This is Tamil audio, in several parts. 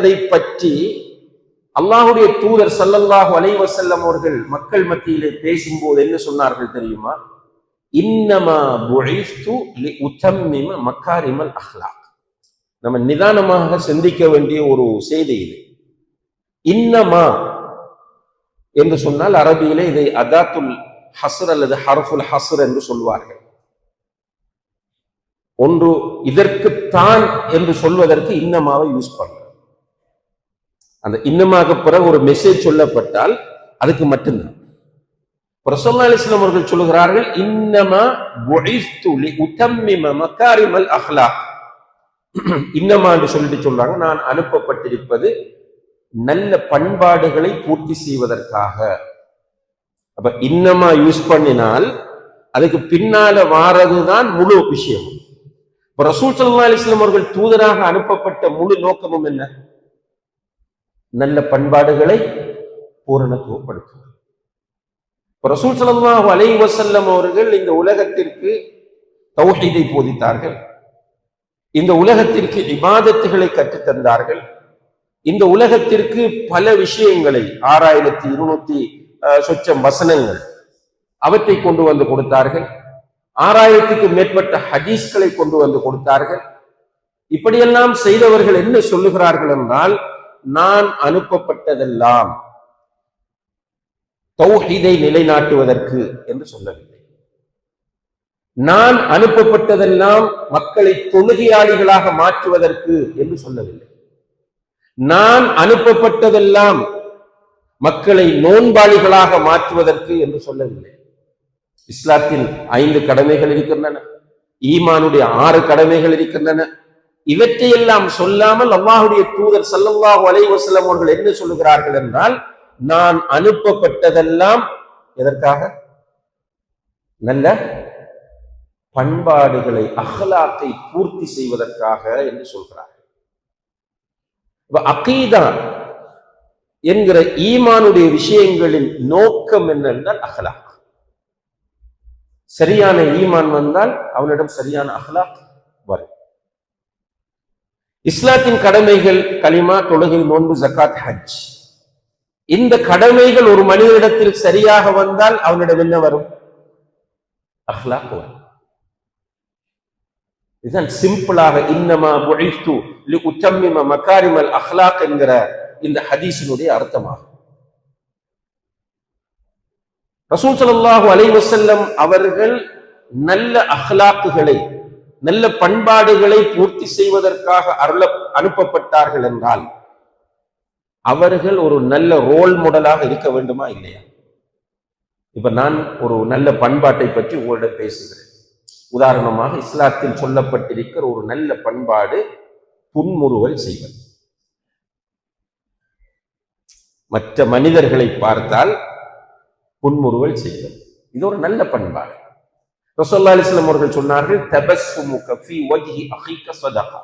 அதை பற்றி அல்லாஹுடைய தூதர் சல்லல்லாஹு அலைவசல்லம் அவர்கள் மக்கள் மத்தியிலே பேசும்போது என்ன சொன்னார்கள் தெரியுமா? இன்னமா உத்தம்மிம மக்காரிமல் அஹ்லாக். நம்ம நிதானமாக சிந்திக்க வேண்டிய ஒரு செய்தி இது. இன்னமா என்று சொன்னால் அரபியிலே இதை அதாத்துல் ஹசர் அல்லது ஹர்ஃபுல் ஹஸ்ர் என்று சொல்வார்கள். ஒன்று இதற்குத்தான் என்று சொல்வதற்கு இன்னமாவை யூஸ் பண்ணலாம் அந்த இன்னமாக பிறகு ஒரு மெசேஜ் சொல்லப்பட்டால் அதுக்கு மட்டும்தான். ரசோல்லா அலிஸ்லாம் அவர்கள் சொல்லுகிறார்கள் இன்னமா புஇஸ்து மக்காரிமல் அஹ்லா இன்னமா என்று சொல்லிட்டு சொல்றாங்க நான் அனுப்பப்பட்டிருப்பது நல்ல பண்பாடுகளை பூர்த்தி செய்வதற்காக. அப்ப இன்னமா யூஸ் பண்ணினால் அதுக்கு பின்னால வாரதுதான் முழு விஷயம். இப்ப ரசூல் சல்லா அலிஸ்லாம் அவர்கள் தூதராக அனுப்பப்பட்ட முழு நோக்கமும் என்ன? நல்ல பண்பாடுகளை பூரணத்துவப்படுத்துவது. ரசூல் சலல்லாஹு அலை வசல்லம் அவர்கள் இந்த உலகத்திற்கு தௌஹீதை போதித்தார்கள். இந்த உலகத்திற்கு இபாதத்துகளை கற்றுத் தந்தார்கள் இந்த உலகத்திற்கு பல விஷயங்களை ஆறாயிரத்தி இருநூத்தி சொச்சம் வசனங்கள் அவற்றை கொண்டு வந்து கொடுத்தார்கள். ஆறாயிரத்துக்கு மேற்பட்ட ஹதீஸ்களை கொண்டு வந்து கொடுத்தார்கள். இப்படியெல்லாம் செய்தவர்கள் என்ன சொல்லுகிறார்கள் என்றால் நான் அனுப்பப்பட்டதெல்லாம் தௌஹீதை நிலைநாட்டுவதற்கு என்று சொல்லவில்லை. நான் அனுப்பப்பட்டதெல்லாம் மக்களை தொழுகையாளிகளாக மாற்றுவதற்கு என்று சொல்லவில்லை. நான் அனுப்பப்பட்டதெல்லாம் மக்களை நோன்பாளிகளாக மாற்றுவதற்கு என்று சொல்லவில்லை. இஸ்லாத்தில் ஐந்து கடமைகள் இருக்கின்றன. ஈமானுடைய ஆறு கடமைகள் இருக்கின்றன. இவற்றையெல்லாம் சொல்லாமல் அல்லாஹுடைய தூதர் ஸல்லல்லாஹு அலைஹி அவர்கள் என்ன சொல்லுகிறார்கள் என்றால் நான் அனுப்பப்பட்டதெல்லாம் எதற்காக? நல்ல பண்பாடுகளை அகலாத்தை பூர்த்தி செய்வதற்காக என்று சொல்கிறார்கள். அகீதா என்கிற ஈமானுடைய விஷயங்களின் நோக்கம் என்னென்றால் அகலா சரியான ஈமான் வந்தால் அவனிடம் சரியான அகலா வரும். இஸ்லாத்தின் கடமைகள் கலிமா தொழுகை நோன்பு ஜக்காத் ஹஜ். இந்த கடமைகள் ஒரு மனிதனிடத்தில் சரியாக வந்தால் அவனிடம் என்ன வரும்? அஹ்லாக் வரும். இதுதான் சிம்பிளாக இன்னமா புஇஸ்து உச்சம்மிம மக்காரிமல் அஹ்லாக் என்கிற இந்த ஹதீஸினுடைய அர்த்தமாகும். ரசூல் ஸல்லல்லாஹு அலைவசல்லம் அவர்கள் நல்ல அஹ்லாக்குகளை நல்ல பண்பாடுகளை பூர்த்தி செய்வதற்காக அருள அனுப்பப்பட்டார்கள் என்றால் அவர்கள் ஒரு நல்ல ரோல் மாடலாக இருக்க வேண்டுமா இல்லையா? இப்ப நான் ஒரு நல்ல பண்பாட்டை பற்றி உங்களிடம் பேசுகிறேன். உதாரணமாக இஸ்லாத்தில் சொல்லப்பட்டிருக்கிற ஒரு நல்ல பண்பாடு புன்முறுவல் செய்வது. மற்ற மனிதர்களை பார்த்தால் புன்முறுவல் செய்வது. இது ஒரு நல்ல பண்பாடு. ரசோல்லா அலிஸ்லாம் அவர்கள் சொன்னார்கள் தபஸ்ஸுமுக ஃபீ வஜ்ஹி அஹீக சதகா.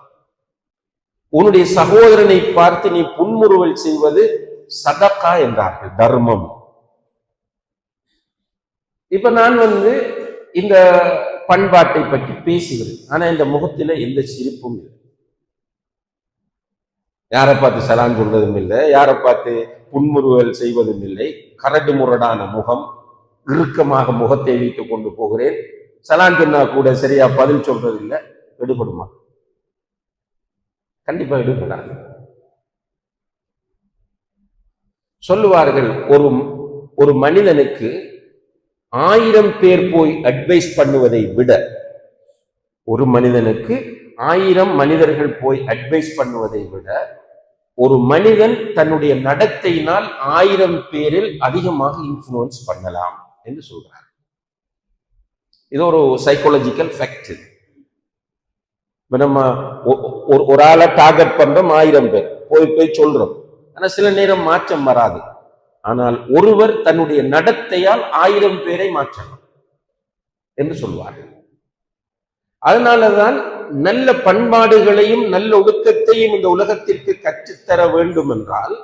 உன்னுடைய சகோதரனை பார்த்து நீ புன்முறுவல் செய்வது சதக்கா என்றார்கள் தர்மம். இப்ப நான் வந்து இந்த பண்பாட்டை பற்றி பேசுகிறேன். ஆனா இந்த முகத்துல எந்த சிரிப்பும் இல்லை. யாரை பார்த்து சலான் சொல்றதும் இல்லை யாரை பார்த்து புன்முறுவல் செய்வதும் இல்லை. கரடு முரடான முகம் இறுக்கமாக முகத்தை வைத்துக் கொண்டு போகிறேன். சலான் சொன்னா கூட சரியா பதில் சொல்றது இல்லை எடுபடுமா? கண்டிப்பா எடுபடாது. சொல்லுவார்கள் ஒரு ஒரு மனிதனுக்கு ஆயிரம் பேர் போய் அட்வைஸ் பண்ணுவதை விட ஒரு மனிதனுக்கு ஆயிரம் மனிதர்கள் போய் அட்வைஸ் பண்ணுவதை விட ஒரு மனிதன் தன்னுடைய நடத்தையினால் ஆயிரம் பேரில் அதிகமாக இன்ஃப்ளூயன்ஸ் பண்ணலாம் என்று சொல்றார். இது ஒரு சைக்காலஜிக்கல் ஃபேக்ட் இப்போ நம்ம ஒ- ஒரு ஒரு ஆளை டார்கெட் பண்ணுறோம் ஆயிரம் பேர். போய் போய் சொல்றோம். ஆனா சில நேரம் மாற்றம் வராது. ஆனால் ஒருவர் தன்னுடைய நடத்தையால் ஆயிரம் பேரை மாற்றலாம் என்று சொல்வார்கள். அதனாலதான் நல்ல பண்பாடுகளையும் நல்ல ஒழுக்கத்தையும் இந்த உலகத்திற்கு கற்றுத்தர வேண்டும் என்றால்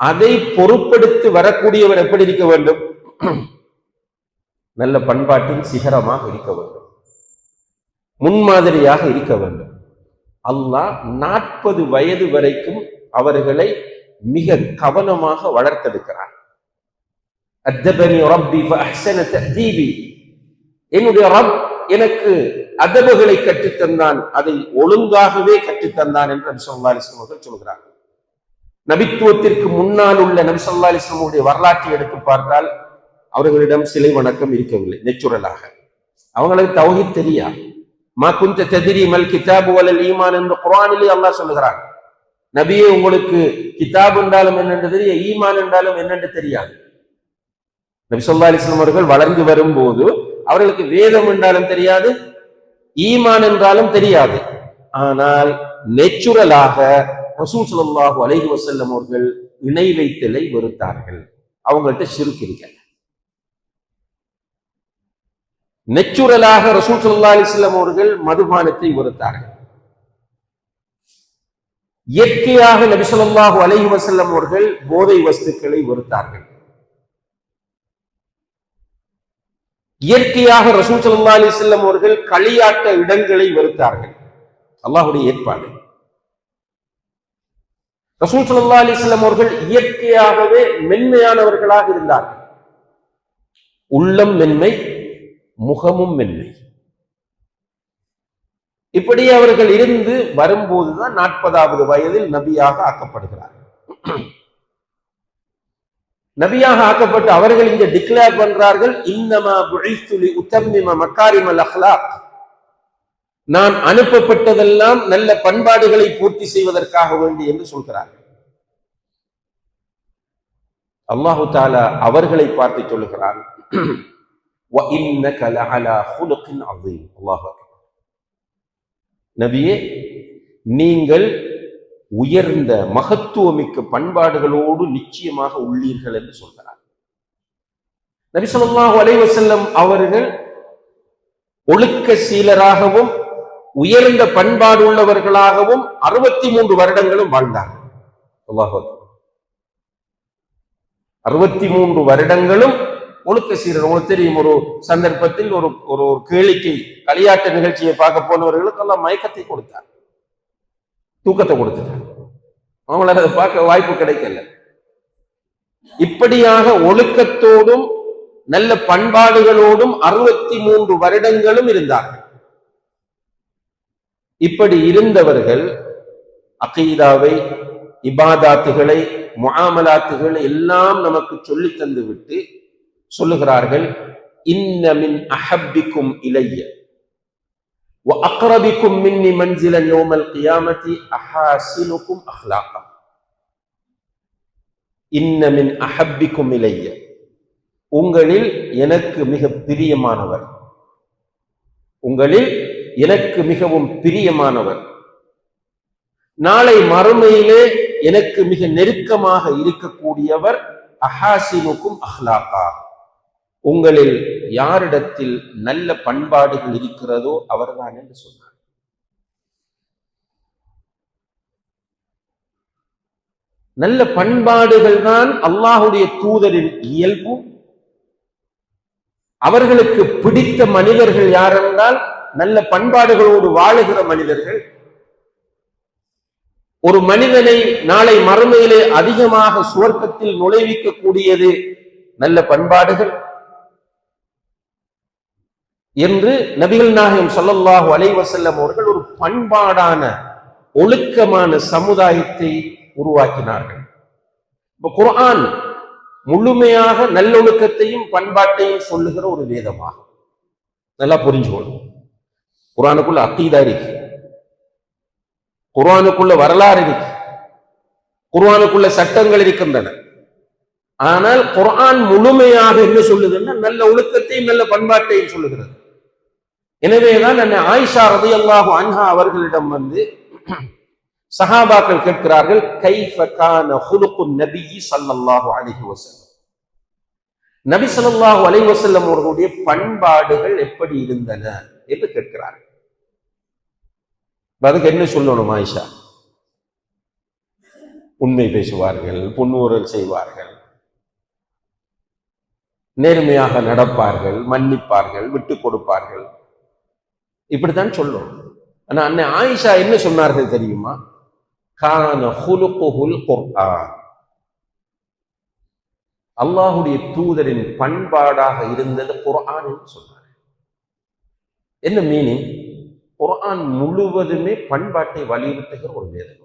அதை பொறுப்படுத்தி வரக்கூடியவர் எப்படி இருக்க வேண்டும்? நல்ல பண்பாட்டின் சிகரமாக இருக்க வேண்டும். முன்மாதிரியாக இருக்க வேண்டும். அல்லாஹ் நாற்பது வயது வரைக்கும் அவர்களை மிக கவனமாக வளர்த்தெடுக்கிறார். என்னுடைய ரப் எனக்கு அதபுகளை கற்றுத்தந்தான் அதை ஒழுங்காகவே கற்றுத்தந்தான் என்று நபி ஸல்லல்லாஹு அவர்கள் சொல்கிறார் நபித்துவத்திற்கு முன்னால் உள்ள நபி ஸல்லல்லாஹு வரலாற்றை எடுத்து பார்த்தால் அவர்களிடம் சிலை வணக்கம் இருக்கவில்லை நெச்சுரலாக. அவங்களுக்கு தௌஹீத் தெரியா? மா குந்த ததிரி மல் கிதாபு வலல் ஈமான் என்று குரானிலே அல்லாஹ் சொல்லுகிறான். நபியே உங்களுக்கு கிதாப் என்றாலும் என்னென்று தெரிய ஈமான் என்றாலும் என்னென்று தெரியாது. நபி சொல்லா அலிஸ்லாம் அவர்கள் வளர்ந்து வரும்போது அவர்களுக்கு வேதம் என்றாலும் தெரியாது ஈமான் என்றாலும் தெரியாது. ஆனால் நெச்சுரலாக ரசூல் ஸல்லல்லாஹு அலஹி வசல்லம் அவர்கள் இணை வைத்தலை வெறுத்தார்கள். அவங்கள்ட்ட சிறுக்கு இருக்கல நெச்சுரலாக ரசூல் சல்லா அலிஸ்லாம் அவர்கள் மதுபானத்தை வெறுத்தார்கள் இயற்கையாக நபிசல்லாஹு அலஹி வசல்லம் அவர்கள் போதை வஸ்துக்களை வெறுத்தார்கள் இயற்கையாக ரசூல் சல்லா அலைஹி அவர்கள் களியாட்ட இடங்களை வெறுத்தார்கள் அல்லாஹுடைய ஏற்பாடு. ரசூல் சல்லா அலைஹி அவர்கள் இயற்கையாகவே மென்மையானவர்களாக இருந்தார்கள். உள்ளம் மென்மை முகமும் மென்மை இப்படி அவர்கள் இருந்து வரும்போதுதான் நாற்பதாவது வயதில் நபியாக ஆக்கப்படுகிறார். நபியாக ஆக்கப்பட்டு அவர்கள் இங்க டிக்ளேர் பண்றார்கள் இன்னமா புழைத்துலி உத்தம்மிம மக்காரிமல் அஹ்லாக் நான் அனுப்பப்பட்டதெல்லாம் நல்ல பண்பாடுகளை பூர்த்தி செய்வதற்காக வேண்டி என்று சொல்கிறார்கள். அல்லாஹு தாலா அவர்களை பார்த்து சொல்லுகிறான். நபியே நீங்கள் உயர்ந்த மகத்துவமிக்க பண்பாடுகளோடு நிச்சயமாக உள்ளீர்கள் என்று சொல்கிறார். நபி சொல்லாஹு அலைவசல்லம் அவர்கள் ஒழுக்க சீலராகவும் உயர்ந்த பண்பாடு உள்ளவர்களாகவும் அறுபத்தி மூன்று வருடங்களும் வாழ்ந்தார்கள். அறுபத்தி மூன்று வருடங்களும் ஒழுக்க சீரர் உங்களுக்கு தெரியும் ஒரு சந்தர்ப்பத்தில் ஒரு ஒரு ஒரு கேளிக்கை களியாட்ட நிகழ்ச்சியை பார்க்க போனவர்களுக்கு எல்லாம் மயக்கத்தை கொடுத்தார். தூக்கத்தை கொடுத்துட்டார். அவங்களால அதை பார்க்க வாய்ப்பு கிடைக்கல. இப்படியாக ஒழுக்கத்தோடும் நல்ல பண்பாடுகளோடும் அறுபத்தி மூன்று வருடங்களும் இருந்தார்கள். இப்படி இருந்தவர்கள் அகீதாவை இபாதாத்துகளை முகாமலாத்துகளை எல்லாம் நமக்கு சொல்லி தந்து விட்டு சொல்லுகிறார்கள் இன்னமின் அஹப்பிக்கும் இலைய அக்ரபிக்கும் மின்னி மஞ்சில நோமல் கியாமதி அஹாசினுக்கும் அஹ்லாக்கா இன்னமின் அஹப்பிக்கும் இலைய உங்களில் எனக்கு மிக பிரியமானவர் உங்களில் எனக்கு மிகவும் பிரியமானவர் நாளை மறுமையிலே எனக்கு மிக நெருக்கமாக இருக்கக்கூடியவர் அஹாசினுக்கும் அஹ்லாக்கா உங்களில் யாரிடத்தில் நல்ல பண்பாடுகள் இருக்கிறதோ அவர்தான் என்று சொன்னார். நல்ல பண்பாடுகள் தான் அல்லாஹுடைய தூதரின் இயல்பும் அவர்களுக்கு பிடித்த மனிதர்கள் யாரென்றால் நல்ல பண்பாடுகளோடு வாழுகிற மனிதர்கள். ஒரு மனிதனை நாளை மறுமையிலே அதிகமாக சுவர்க்கத்தில் நுழைவிக்கக்கூடியது நல்ல பண்பாடுகள். என்று நபிகள் நாயகம் சொல்லல்லாஹு அலைவசல்லம் அவர்கள் ஒரு பண்பாடான ஒழுக்கமான சமுதாயத்தை உருவாக்கினார்கள். இப்ப குர்ஆன் முழுமையாக நல்லொழுக்கத்தையும் பண்பாட்டையும் சொல்லுகிற ஒரு வேதமாகும். நல்லா புரிஞ்சுக்கணும். குரானுக்குள்ள அக்கீதா இருக்கு. குரானுக்குள்ள வரலாறு இருக்கு. குர்ஆனுக்குள்ள சட்டங்கள் இருக்கின்றன. ஆனால் குர்ஆன் முழுமையாக என்ன சொல்லுதுன்னா நல்ல ஒழுக்கத்தையும் நல்ல பண்பாட்டையும் சொல்லுகிறது. எனவேதான் என்ன ஆயிஷா ரதியல்லாஹு அன்ஹா அவர்களிடம் வந்து சஹாபாக்கள் கேட்கிறார்கள் கைஃபகான கான நபி சல்லல்லாஹு அலிஹி வசல்லம் நபி ஸல்லல்லாஹு அலைஹி வசல்லம் அவர்களுடைய பண்பாடுகள் எப்படி இருந்தன என்று கேட்கிறார்கள். அதுக்கு என்ன சொல்லணும் ஆயிஷா? உண்மை பேசுவார்கள் புன்முறுவல் செய்வார்கள் நேர்மையாக நடப்பார்கள் மன்னிப்பார்கள் விட்டு கொடுப்பார்கள். இப்படித்தான் சொல்லும். ஆனா அன்னை ஆயிஷா என்ன சொன்னார்கள் தெரியுமா? கான ஹுலுகுல் குர்ஆன். அல்லாஹுடைய தூதரின் பண்பாடாக இருந்தது குர்ஆன் என்று என்ன மீனிங் குர்ஆன் முழுவதுமே பண்பாட்டை வலியுறுத்துகிற ஒரு வேதம்.